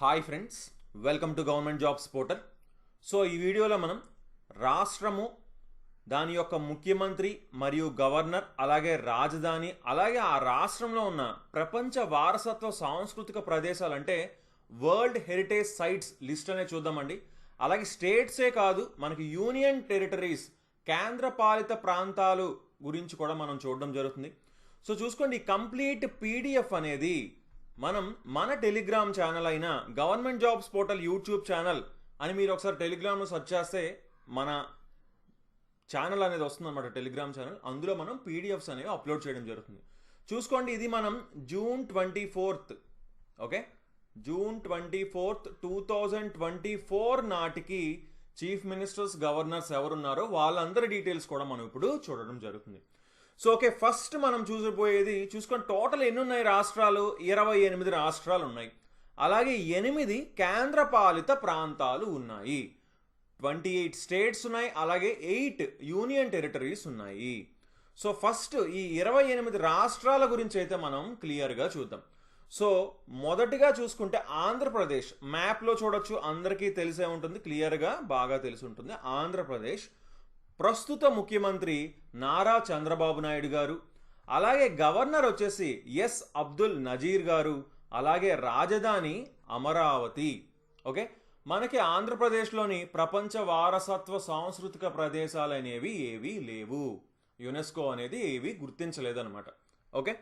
Hi friends welcome to government jobs portal. So ఈ వీడియోలో మనం రాష్ట్రము దాని యొక్క ముఖ్యమంత్రి మరియు గవర్నర్ అలాగే రాజధాని అలాగే ఆ రాష్ట్రంలో ఉన్న ప్రపంచ వారసత్వ సాంస్కృతిక ప్రదేశాలు అంటే వరల్డ్ హెరిటేజ్ సైట్స్ లిస్ట్ అనే చూద్దామండి. అలాగే స్టేట్సే కాదు మనకి యూనియన్ టెరిటరీస్ కేంద్రపాలిత ప్రాంతాలు గురించి కూడా మనం చూడడం జరుగుతుంది. సో చూసుకోండి కంప్లీట్ పీడిఎఫ్ అనేది మనం మన టెలిగ్రామ్ ఛానల్ అయిన government jobs portal YouTube channel అని మీరు ఒకసారి టెలిగ్రామ్లో సెర్చ్ చేస్తే మన ఛానల్ అనేది వస్తుంది అనమాట టెలిగ్రామ్ ఛానల్ అందులో మనం పీడిఎఫ్స్ అనేవి అప్లోడ్ చేయడం జరుగుతుంది. చూసుకోండి ఇది మనం June twenty fourth okay June twenty fourth two thousand twenty four నాటికి చీఫ్ మినిస్టర్స్ గవర్నర్స్ ఎవరున్నారో వాళ్ళందరి డీటెయిల్స్ కూడా మనం ఇప్పుడు చూడడం జరుగుతుంది. సో ఓకే ఫస్ట్ మనం చూసిపోయేది చూసుకొని టోటల్ ఎన్ని ఉన్నాయి రాష్ట్రాలు? ఇరవై ఎనిమిది రాష్ట్రాలు ఉన్నాయి అలాగే ఎనిమిది కేంద్రపాలిత ప్రాంతాలు ఉన్నాయి. ట్వంటీ ఎయిట్ స్టేట్స్ ఉన్నాయి అలాగే ఎయిట్ యూనియన్ టెరిటరీస్ ఉన్నాయి. సో ఫస్ట్ ఈ ఇరవై ఎనిమిది రాష్ట్రాల గురించి అయితే మనం క్లియర్గా చూద్దాం. సో మొదటిగా చూసుకుంటే ఆంధ్రప్రదేశ్. మ్యాప్లో చూడొచ్చు అందరికీ తెలిసే ఉంటుంది క్లియర్గా బాగా తెలిసి ఉంటుంది. ఆంధ్రప్రదేశ్ ప్రస్తుత ముఖ్యమంత్రి నారా చంద్రబాబు నాయుడు గారు అలాగే గవర్నర్ వచ్చేసి ఎస్ అబ్దుల్ నజీర్ గారు అలాగే రాజధాని అమరావతి. ఓకే? మనకి ఆంధ్రప్రదేశ్లోని ప్రపంచ వారసత్వ సాంస్కృతిక ప్రదేశాలు అనేవి ఏవి లేవు. యునెస్కో అనేది ఏవి గుర్తించలేదన్నమాట. ఓకే?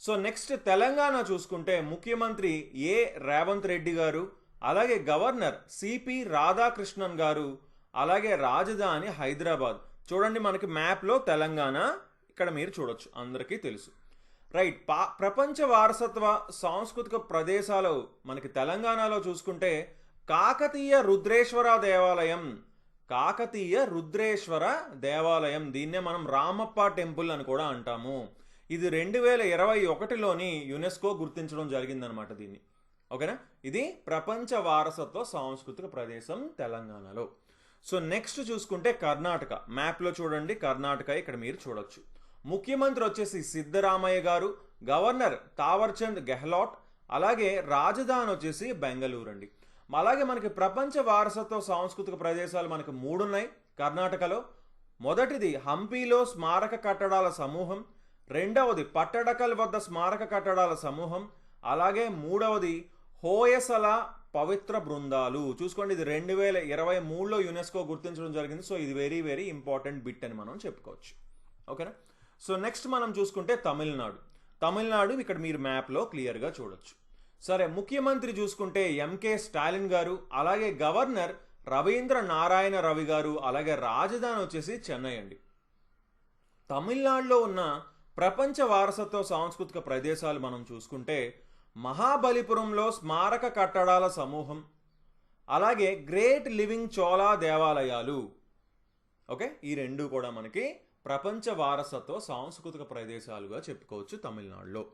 సో నెక్స్ట్ తెలంగాణ చూసుకుంటే ముఖ్యమంత్రి ఏ రేవంత్ రెడ్డి గారు అలాగే గవర్నర్ సిపి రాధాకృష్ణన్ గారు అలాగే రాజధాని హైదరాబాద్. చూడండి మనకి మ్యాప్లో తెలంగాణ. ఇక్కడ మీరు చూడొచ్చు. అందరికీ తెలుసు. రైట్ పా ప్రపంచ వారసత్వ సాంస్కృతిక ప్రదేశాలు మనకి తెలంగాణలో చూసుకుంటే కాకతీయ రుద్రేశ్వర దేవాలయం. కాకతీయ రుద్రేశ్వర దేవాలయం. దీన్నే మనం రామప్ప టెంపుల్ అని కూడా అంటాము. ఇది రెండు వేల ఇరవై ఒకటిలోని యునెస్కో గుర్తించడం జరిగిందనమాట దీన్ని. ఓకేనా? ఇది ప్రపంచ వారసత్వ సాంస్కృతిక ప్రదేశం తెలంగాణలో. సో నెక్స్ట్ చూసుకుంటే కర్ణాటక. మ్యాప్లో చూడండి కర్ణాటక ఇక్కడ మీరు చూడొచ్చు. ముఖ్యమంత్రి వచ్చేసి సిద్ధరామయ్య గారు గవర్నర్ తావర్చంద్ గెహ్లాట్ అలాగే రాజధాని వచ్చేసి బెంగళూరు అండి. అలాగే మనకి ప్రపంచ వారసత్వ సాంస్కృతిక ప్రదేశాలు మనకు మూడున్నాయి కర్ణాటకలో. మొదటిది హంపీలో స్మారక కట్టడాల సమూహం రెండవది పట్టడకల్ వద్ద స్మారక కట్టడాల సమూహం అలాగే మూడవది హోయసల పవిత్ర బృందాలు. చూసుకోండి ఇది రెండు వేల ఇరవై మూడులో యునెస్కో గుర్తించడం జరిగింది. సో ఇది వెరీ వెరీ ఇంపార్టెంట్ బిట్ అని మనం చెప్పుకోవచ్చు. ఓకేనా సో నెక్స్ట్ మనం చూసుకుంటే తమిళనాడు. తమిళనాడు ఇక్కడ మీరు మ్యాప్లో క్లియర్గా చూడొచ్చు. సరే ముఖ్యమంత్రి చూసుకుంటే ఎంకే స్టాలిన్ గారు అలాగే గవర్నర్ రవీంద్ర నారాయణ రవి గారు అలాగే రాజధాని వచ్చేసి చెన్నై అండి. తమిళనాడులో ఉన్న ప్రపంచ వారసత్వ సాంస్కృతిక ప్రదేశాలు మనం చూసుకుంటే మహాబలిపురంలో స్మారక కట్టడాల సమూహం అలాగే గ్రేట్ లివింగ్ చోళా దేవాలయాలు. ఓకే? ఈ రెండు కూడా మనకి ప్రపంచ వారసత్వ సాంస్కృతిక ప్రదేశాలుగా చెప్పుకోవచ్చు తమిళనాడులో.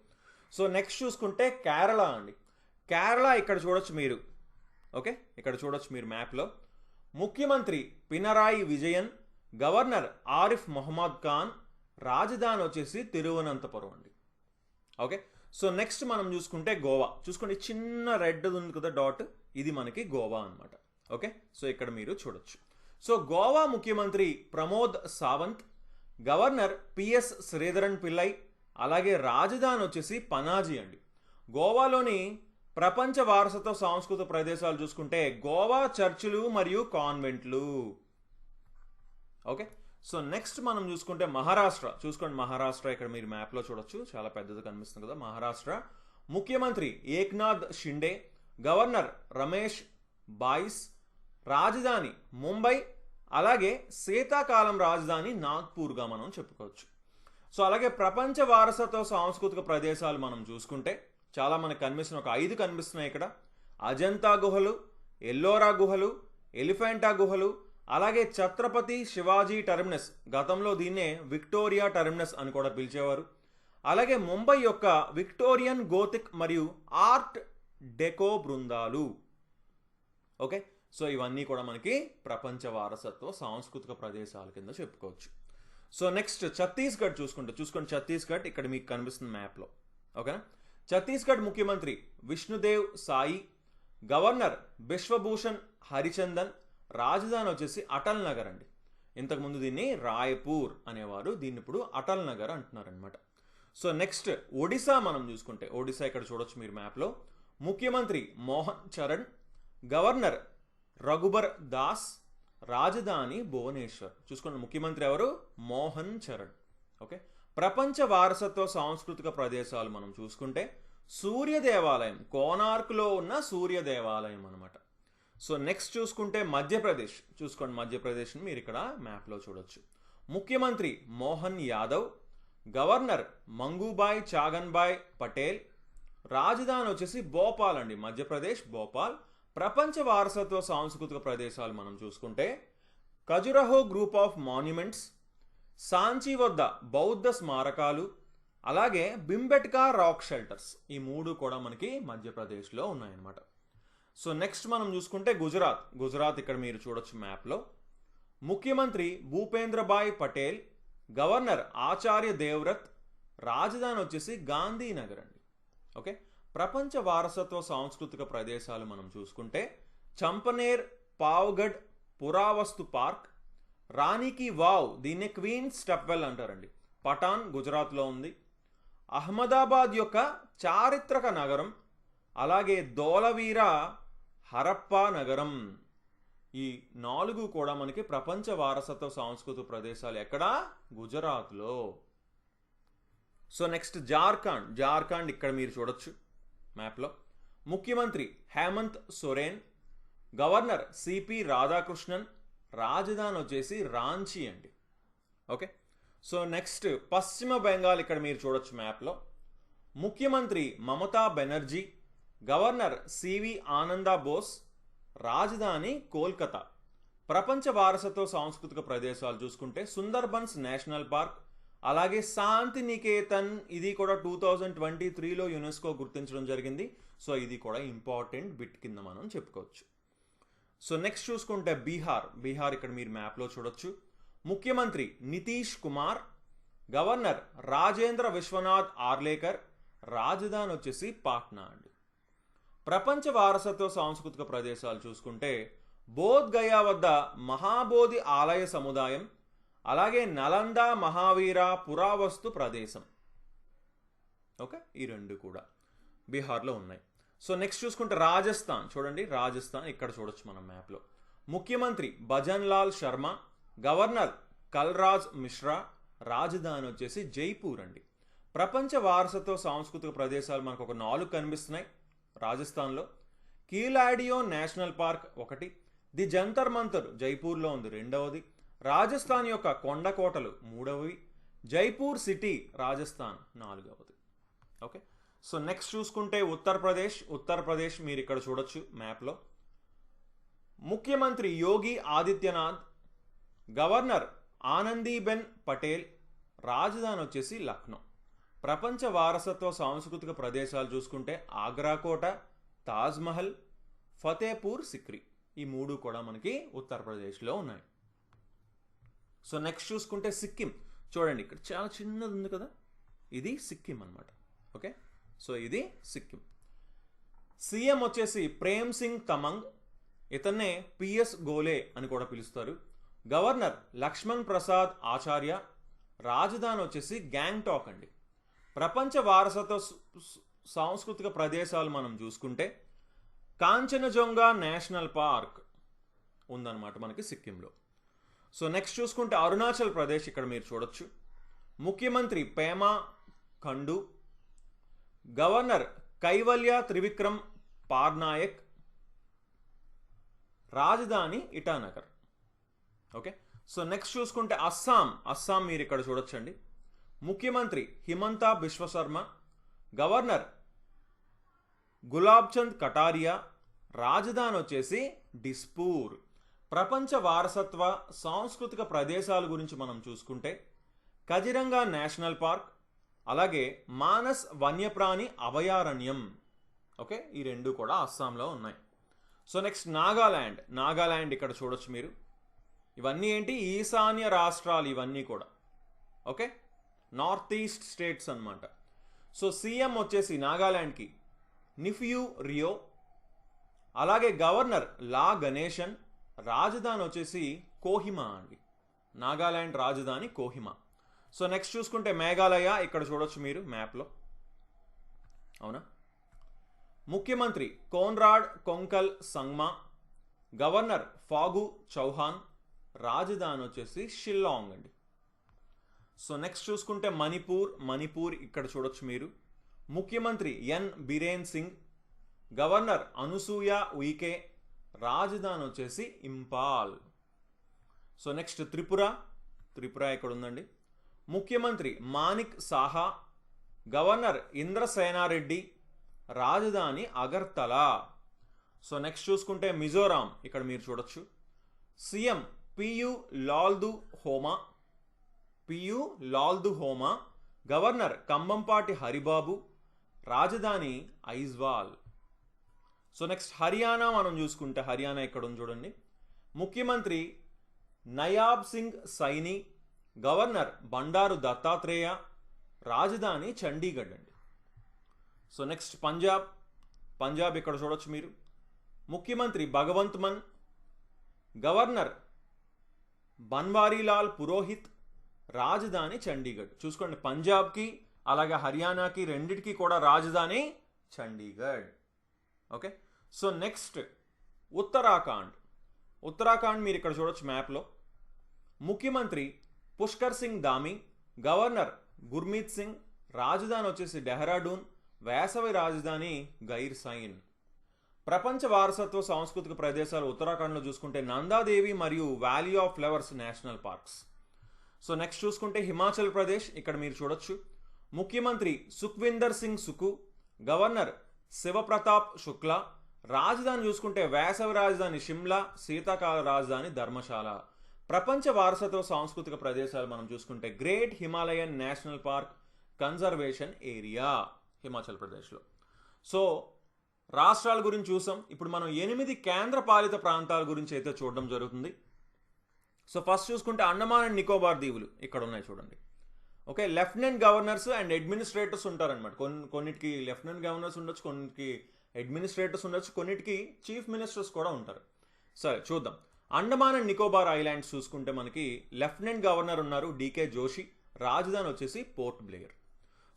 సో నెక్స్ట్ చూసుకుంటే కేరళ అండి. కేరళ ఇక్కడ చూడొచ్చు మీరు. ఓకే? ఇక్కడ చూడొచ్చు మీరు మ్యాప్లో. ముఖ్యమంత్రి పినరాయి విజయన్ గవర్నర్ ఆరిఫ్ మొహమ్మద్ ఖాన్ రాజధాని వచ్చేసి తిరువనంతపురం అండి. ఓకే? సో నెక్స్ట్ మనం చూసుకుంటే గోవా. చూసుకోండి చిన్న రెడ్ ఉంది కదా డాట్ ఇది మనకి గోవా అనమాట ఓకే? సో ఇక్కడ మీరు చూడొచ్చు. సో గోవా ముఖ్యమంత్రి ప్రమోద్ సావంత్ గవర్నర్ పిఎస్ శ్రీధరన్ పిల్లై అలాగే రాజధాని వచ్చేసి పనాజీ అండి. గోవాలోని ప్రపంచ వారసత్వ సాంస్కృతిక ప్రదేశాలు చూసుకుంటే గోవా చర్చిలు మరియు కాన్వెంట్లు. ఓకే? సో నెక్స్ట్ మనం చూసుకుంటే మహారాష్ట్ర. చూసుకోండి మహారాష్ట్ర ఇక్కడ మీరు మ్యాప్లో చూడొచ్చు. చాలా పెద్దది కనిపిస్తుంది కదా మహారాష్ట్ర. ముఖ్యమంత్రి ఏక్నాథ్ షిండే గవర్నర్ రమేష్ బాయిస్ రాజధాని ముంబై అలాగే శీతాకాలం రాజధాని నాగ్పూర్గా మనం చెప్పుకోవచ్చు. సో అలాగే ప్రపంచ వారసత్వ సాంస్కృతిక ప్రదేశాలు మనం చూసుకుంటే చాలా మనకు కనిపిస్తున్న ఒక ఐదు కనిపిస్తున్నాయి ఇక్కడ. అజంతా గుహలు ఎల్లోరా గుహలు ఎలిఫెంటా గుహలు అలాగే ఛత్రపతి శివాజీ టెర్మినస్ గతంలో దీన్నే విక్టోరియా టెర్మినస్ అని కూడా పిలిచేవారు. అలాగే ముంబై యొక్క విక్టోరియన్ గోతిక్ మరియు ఆర్ట్ డెకో బృందాలు. ఓకే? సో ఇవన్నీ కూడా మనకి ప్రపంచ వారసత్వ సాంస్కృతిక ప్రదేశాల కింద చెప్పుకోవచ్చు. సో నెక్స్ట్ ఛత్తీస్గఢ్ చూసుకుంటే చూసుకోండి ఛత్తీస్గఢ్ ఇక్కడ మీకు కనిపిస్తుంది మ్యాప్లో. ఓకేనా? ఛత్తీస్గఢ్ ముఖ్యమంత్రి విష్ణుదేవ్ సాయి గవర్నర్ బిశ్వభూషణ్ హరిచందన్ రాజధాని వచ్చేసి అటల్ నగర్ అండి. ఇంతకుముందు దీన్ని రాయ్పూర్ అనేవారు. దీన్ని ఇప్పుడు అటల్ నగర్ అంటున్నారనమాట సో నెక్స్ట్ ఒడిశా మనం చూసుకుంటే ఒడిశా ఇక్కడ చూడొచ్చు మీరు మ్యాప్లో ముఖ్యమంత్రి మోహన్ చరణ్ గవర్నర్ రఘుబర్ దాస్ రాజధాని భువనేశ్వర్. చూసుకోండి ముఖ్యమంత్రి ఎవరు? మోహన్ చరణ్. ఓకే? ప్రపంచ వారసత్వ సాంస్కృతిక ప్రదేశాలు మనం చూసుకుంటే సూర్య దేవాలయం కోనార్క్లో ఉన్న సూర్య దేవాలయం అనమాట సో నెక్స్ట్ చూసుకుంటే మధ్యప్రదేశ్. చూసుకోండి మధ్యప్రదేశ్ని మీరు ఇక్కడ మ్యాప్లో చూడొచ్చు. ముఖ్యమంత్రి మోహన్ యాదవ్ గవర్నర్ మంగూబాయ్ చాగన్బాయ్ పటేల్ రాజధాని వచ్చేసి భోపాల్ అండి. మధ్యప్రదేశ్ భోపాల్. ప్రపంచ వారసత్వ సాంస్కృతిక ప్రదేశాలు మనం చూసుకుంటే Khajuraho group of monuments Sanchi వద్ద బౌద్ధ స్మారకాలు అలాగే బింబెట్కా రాక్ షెల్టర్స్. ఈ మూడు కూడా మనకి మధ్యప్రదేశ్లో ఉన్నాయన్నమాట. సో నెక్స్ట్ మనం చూసుకుంటే గుజరాత్. గుజరాత్ ఇక్కడ మీరు చూడొచ్చు మ్యాప్లో ముఖ్యమంత్రి భూపేంద్రభాయ్ పటేల్ గవర్నర్ ఆచార్య దేవ్రత్ రాజధాని వచ్చేసి గాంధీనగర్ అండి. ఓకే? ప్రపంచ వారసత్వ సాంస్కృతిక ప్రదేశాలు మనం చూసుకుంటే చంపనేర్ పావ్గఢ్ పురావస్తు పార్క్ రాణికి వావ్ దీన్ని క్వీన్ స్టెప్వెల్ అంటారండి. పటాన్ గుజరాత్లో ఉంది. అహ్మదాబాద్ యొక్క చారిత్రక నగరం అలాగే దోలవీరా హరప్పా నగరం. ఈ నాలుగు కూడా మనకి ప్రపంచ వారసత్వ సాంస్కృతిక ప్రదేశాలు ఎక్కడ? గుజరాత్లో. So next Jharkhand. జార్ఖండ్ ఇక్కడ మీరు చూడొచ్చు మ్యాప్లో. ముఖ్యమంత్రి హేమంత్ సొరేన్ గవర్నర్ సిపి రాధాకృష్ణన్ రాజధాని వచ్చేసి రాంచీ అండి. ఓకే? సో నెక్స్ట్ పశ్చిమ బెంగాల్ ఇక్కడ మీరు చూడొచ్చు మ్యాప్లో. ముఖ్యమంత్రి మమతా బెనర్జీ గవర్నర్ సివి ఆనందా బోస్ రాజధాని కోల్కతా. ప్రపంచ వారసత్వ సాంస్కృతిక ప్రదేశాలు చూసుకుంటే సుందర్బన్స్ నేషనల్ పార్క్ అలాగే శాంతి నికేతన్ ఇది కూడా టూ థౌజండ్ ట్వంటీ త్రీలో యునెస్కో గుర్తించడం జరిగింది. సో ఇది కూడా ఇంపార్టెంట్ బిట్ కింద మనం చెప్పుకోవచ్చు. సో నెక్స్ట్ చూసుకుంటే బీహార్. బీహార్ ఇక్కడ మీరు మ్యాప్లో చూడొచ్చు. ముఖ్యమంత్రి నితీష్ కుమార్ గవర్నర్ రాజేంద్ర విశ్వనాథ్ ఆర్లేకర్ రాజధాని వచ్చేసి పాట్నా అండి. ప్రపంచ వారసత్వ సాంస్కృతిక ప్రదేశాలు చూసుకుంటే బోధ్ గయా వద్ద మహాబోధి ఆలయ సముదాయం అలాగే నలంద మహావీర పురావస్తు ప్రదేశం. ఓకే? ఈ రెండు కూడా బీహార్లో ఉన్నాయి. సో నెక్స్ట్ చూసుకుంటే రాజస్థాన్. చూడండి రాజస్థాన్ ఇక్కడ చూడొచ్చు మనం మ్యాప్లో. ముఖ్యమంత్రి భజన్ లాల్ శర్మ గవర్నర్ కల్రాజ్ మిశ్రా రాజధాని వచ్చేసి జైపూర్ అండి. ప్రపంచ వారసత్వ సాంస్కృతిక ప్రదేశాలు మనకు ఒక నాలుగు కనిపిస్తున్నాయి. రాజస్థాన్లో కీలాడియో నేషనల్ పార్క్ ఒకటి ది జంతర్ మంతర్ జైపూర్లో ఉంది రెండవది రాజస్థాన్ యొక్క కొండకోటలు మూడవది జైపూర్ సిటీ రాజస్థాన్ నాలుగవది. ఓకే? సో నెక్స్ట్ చూసుకుంటే ఉత్తరప్రదేశ్. ఉత్తరప్రదేశ్ మీరు ఇక్కడ చూడొచ్చు మ్యాప్లో. ముఖ్యమంత్రి యోగి ఆదిత్యనాథ్ గవర్నర్ ఆనందీబెన్ పటేల్ రాజధాని వచ్చేసి లక్నో. ప్రపంచ వారసత్వ సాంస్కృతిక ప్రదేశాలు చూసుకుంటే ఆగ్రా కోట తాజ్మహల్ ఫతేపూర్ సిక్రీ. ఈ మూడు కూడా మనకి ఉత్తరప్రదేశ్లో ఉన్నాయి. సో నెక్స్ట్ చూసుకుంటే సిక్కిం. చూడండి ఇక్కడ చాలా చిన్నది ఉంది కదా? ఇది సిక్కిం అనమాట ఓకే? సో ఇది సిక్కిం. సీఎం వచ్చేసి ప్రేమ్ సింగ్ తమంగ్. ఇతన్నే పిఎస్ గోలే అని కూడా పిలుస్తారు. గవర్నర్ లక్ష్మణ్ ప్రసాద్ ఆచార్య. రాజధాని వచ్చేసి గ్యాంగ్టాక్ అండి. ప్రపంచ వారసత్వ సాంస్కృతిక ప్రదేశాలు మనం చూసుకుంటే కాంచనజొంగా నేషనల్ పార్క్ ఉందన్నమాట మనకి సిక్కింలో. సో నెక్స్ట్ చూసుకుంటే అరుణాచల్ ప్రదేశ్ ఇక్కడ మీరు చూడొచ్చు. ముఖ్యమంత్రి పేమా ఖండు గవర్నర్ కైవల్య త్రివిక్రమ్ పార్నాయక్ రాజధాని ఇటానగర్. ఓకే? సో నెక్స్ట్ చూసుకుంటే అస్సాం అస్సాం మీరు ఇక్కడ చూడొచ్చండి. ముఖ్యమంత్రి హిమంతా బిశ్వశర్మ గవర్నర్ గులాబ్చంద్ కటారియా రాజధాని వచ్చేసి డిస్పూర్. ప్రపంచ వారసత్వ సాంస్కృతిక ప్రదేశాల గురించి మనం చూసుకుంటే కజిరంగా నేషనల్ పార్క్ అలాగే మానస్ వన్యప్రాణి అభయారణ్యం. ఓకే? ఈ రెండు కూడా అస్సాంలో ఉన్నాయి. సో నెక్స్ట్ నాగాల్యాండ్ నాగాల్యాండ్ ఇక్కడ చూడొచ్చు మీరు. ఇవన్నీ ఏంటి? ఈశాన్య రాష్ట్రాలు ఇవన్నీ కూడా. ఓకే? నార్త్ ఈస్ట్ స్టేట్స్ అనమాట సో సీఎం వచ్చేసి నాగాల్యాండ్కి నిఫ్యూ రియో అలాగే గవర్నర్ లా గణేశన్ రాజధాని వచ్చేసి కోహిమా అండి. నాగాలాండ్ రాజధాని కోహిమా. సో నెక్స్ట్ చూసుకుంటే మేఘాలయ ఇక్కడ చూడొచ్చు మీరు మ్యాప్లో. అవునా? ముఖ్యమంత్రి కోన్రాడ్ కొంకల్ సంగ్మా గవర్నర్ ఫాగు చౌహాన్ రాజధాని వచ్చేసి షిల్లాంగ్ అండి. సో నెక్స్ట్ చూసుకుంటే మణిపూర్ మణిపూర్ ఇక్కడ చూడొచ్చు మీరు. ముఖ్యమంత్రి ఎన్ బిరేన్ సింగ్ గవర్నర్ అనుసూయ ఉయికే రాజధాని వచ్చేసి ఇంపాల్. సో నెక్స్ట్ త్రిపుర త్రిపుర ఇక్కడ ఉందండి ముఖ్యమంత్రి మానిక్ సాహా గవర్నర్ ఇంద్రసేనారెడ్డి రాజధాని అగర్తల. సో నెక్స్ట్ చూసుకుంటే మిజోరాం ఇక్కడ మీరు చూడొచ్చు. CM Pu Lalduhoma Pu Lalduhoma governor Kambhampati Haribabu రాజధాని ఐజ్వాల్. సో నెక్స్ట్ హర్యానా మనం చూసుకుంటే హర్యానా ఇక్కడ ఉంది చూడండి. ముఖ్యమంత్రి నయాబ్ సింగ్ సైని గవర్నర్ బండారు దత్తాత్రేయ రాజధాని చండీగఢ్ అండి. సో నెక్స్ట్ పంజాబ్ పంజాబ్ ఇక్కడ చూడొచ్చు మీరు? ముఖ్యమంత్రి భగవంత్ మన్ గవర్నర్ బన్వారీలాల్ పురోహిత్ రాజధాని చండీగఢ్. చూసుకోండి పంజాబ్కి అలాగే హర్యానాకి రెండిటికి కూడా రాజధాని Chandigarh. Okay? So next Uttarakhand. Uttarakhand మీరు ఇక్కడ చూడొచ్చు మ్యాప్లో. ముఖ్యమంత్రి పుష్కర్ సింగ్ దామి గవర్నర్ గుర్మీత్ సింగ్ రాజధాని వచ్చేసి డెహ్రాడూన్ వేసవి రాజధాని గైర్ సైన్. ప్రపంచ వారసత్వ సాంస్కృతిక ప్రదేశాలు ఉత్తరాఖండ్లో చూసుకుంటే నందాదేవి మరియు valley of flowers national parks. So next చూసుకుంటే హిమాచల్ ప్రదేశ్ ఇక్కడ మీరు చూడొచ్చు. ముఖ్యమంత్రి సుఖ్విందర్ సింగ్ సుకు గవర్నర్ శివప్రతాప్ శుక్లా రాజధాని చూసుకుంటే వేసవి రాజధాని షిమ్లా శీతాకాల రాజధాని ధర్మశాల. ప్రపంచ వారసత్వ సాంస్కృతిక ప్రదేశాలు మనం చూసుకుంటే great Himalayan national park conservation area Himachal ప్రదేశ్లో. సో రాష్ట్రాల గురించి చూసాం. ఇప్పుడు మనం ఎనిమిది కేంద్రపాలిత ప్రాంతాల గురించి అయితే చూడడం జరుగుతుంది. సో ఫస్ట్ చూసుకుంటే అండమాన్ అండ్ నికోబార్ దీవులు ఇక్కడ ఉన్నాయి చూడండి. Okay lieutenant governors and administrators ఉంటారనమాట కొన్ని కొన్నిటికి లెఫ్టినెంట్ గవర్నర్స్ ఉండొచ్చు కొన్నిటికి అడ్మినిస్ట్రేటర్స్ ఉండొచ్చు కొన్నిటికి చీఫ్ మినిస్టర్స్ కూడా ఉంటారు. సరే చూద్దాం. అండమాన్ అండ్ నికోబార్ ఐలాండ్స్ చూసుకుంటే మనకి లెఫ్టినెంట్ గవర్నర్ ఉన్నారు డీకే జోషి. రాజధాని వచ్చేసి పోర్ట్ బ్లేయర్.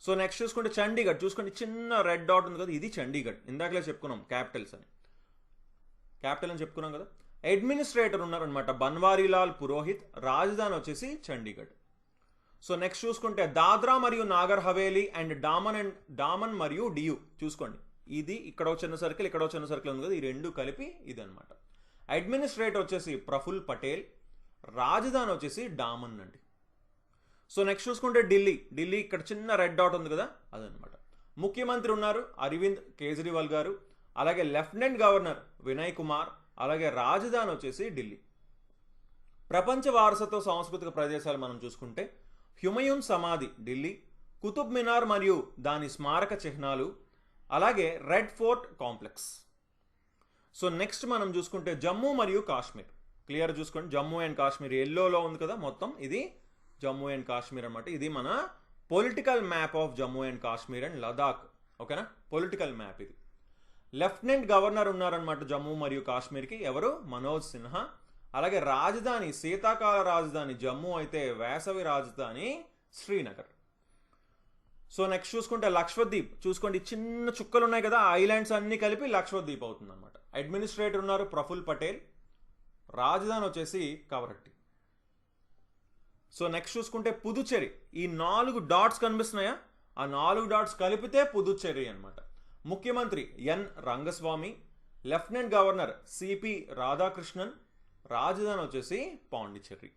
సో నెక్స్ట్ చూసుకుంటే చండీగఢ్. చూసుకుంటే చిన్న రెడ్ డాట్ ఉంది కదా ఇది చండీగఢ్. ఇందాకలే చెప్పుకున్నాం క్యాపిటల్స్ అని. క్యాపిటల్ అని చెప్పుకున్నాం కదా? అడ్మినిస్ట్రేటర్ ఉన్నారనమాట బన్వారీలాల్ పురోహిత్ రాజధాని వచ్చేసి చండీగఢ్. సో నెక్స్ట్ చూసుకుంటే దాద్రా మరియు నాగర్ హవేలీ అండ్ డామన్ అండ్ డామన్ మరియు డియు చూసుకోండి. ఇది ఇక్కడ చిన్న సర్కిల్ ఇక్కడ చిన్న సర్కిల్ ఉంది కదా ఈ రెండు కలిపి ఇది అనమాట అడ్మినిస్ట్రేటర్ వచ్చేసి ప్రఫుల్ పటేల్ రాజధాని వచ్చేసి డామన్ అండి. సో నెక్స్ట్ చూసుకుంటే ఢిల్లీ. ఢిల్లీ ఇక్కడ చిన్న రెడ్ డాట్ ఉంది కదా అదనమాట ముఖ్యమంత్రి ఉన్నారు అరవింద్ కేజ్రీవాల్ గారు. అలాగే లెఫ్టినెంట్ గవర్నర్ వినయ్ కుమార్ అలాగే రాజధాని వచ్చేసి ఢిల్లీ. ప్రపంచ వారసత్వ సాంస్కృతిక ప్రదేశాలు మనం చూసుకుంటే హ్యుమయూన్ సమాధి ఢిల్లీ కుతుబ్ మినార్ మరియు దాని స్మారక చిహ్నాలు అలాగే red fort complex. So next మనం చూసుకుంటే జమ్మూ మరియు కాశ్మీర్. క్లియర్ చూసుకోండి జమ్మూ అండ్ కాశ్మీర్ ఎల్లోలో ఉంది కదా మొత్తం ఇది జమ్మూ అండ్ కాశ్మీర్ అనమాట ఇది మన political map of Jammu and Kashmir and Ladakh ఓకేనా? పొలిటికల్ మ్యాప్ ఇది. లెఫ్టినెంట్ గవర్నర్ ఉన్నారనమాట జమ్మూ మరియు కాశ్మీర్కి. ఎవరు? మనోజ్ సిన్హా. అలాగే రాజధాని శీతాకాల రాజధాని జమ్మూ అయితే వేసవి రాజధాని శ్రీనగర్. సో నెక్స్ట్ చూసుకుంటే లక్ష్వద్వీప్ చూసుకోండి చిన్న చుక్కలు ఉన్నాయి కదా ఐలాండ్స్ అన్నీ కలిపి లక్ష్వద్వీప్ అవుతుంది అనమాట అడ్మినిస్ట్రేటర్ ఉన్నారు ప్రఫుల్ పటేల్. రాజధాని వచ్చేసి కవరట్టి. సో నెక్స్ట్ చూసుకుంటే పుదుచ్చేరి. ఈ నాలుగు డాట్స్ కనిపిస్తున్నాయా? ఆ నాలుగు డాట్స్ కలిపితే పుదుచ్చేరి అనమాట ముఖ్యమంత్రి N Rangaswamy lieutenant governor CP Radhakrishnan రాజధాని వచ్చేసి పాండిచ్చేరి.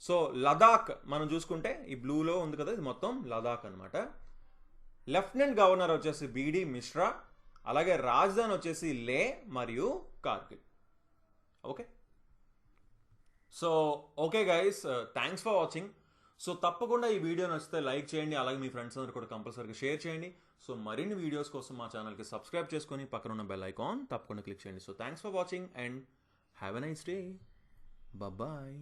సో లదాఖ్ మనం చూసుకుంటే ఈ బ్లూలో ఉంది కదా ఇది మొత్తం లదాఖ్ అనమాట లెఫ్టినెంట్ గవర్నర్ వచ్చేసి బీడి మిశ్రా అలాగే రాజధాని వచ్చేసి లే మరియు Kargil. Okay? So okay guys thanks for watching. So తప్పకుండా ఈ వీడియో నచ్చితే లైక్ చేయండి అలాగే మీ ఫ్రెండ్స్ అందరు కూడా కంపల్సరీగా షేర్ చేయండి. సో మరిన్ని వీడియోస్ కోసం మా ఛానల్కి సబ్స్క్రైబ్ చేసుకొని పక్కన ఉన్న బెల్ ఐకాన్ తప్పకుండా క్లిక్ చేయండి. So thanks for watching and have a nice day. Bye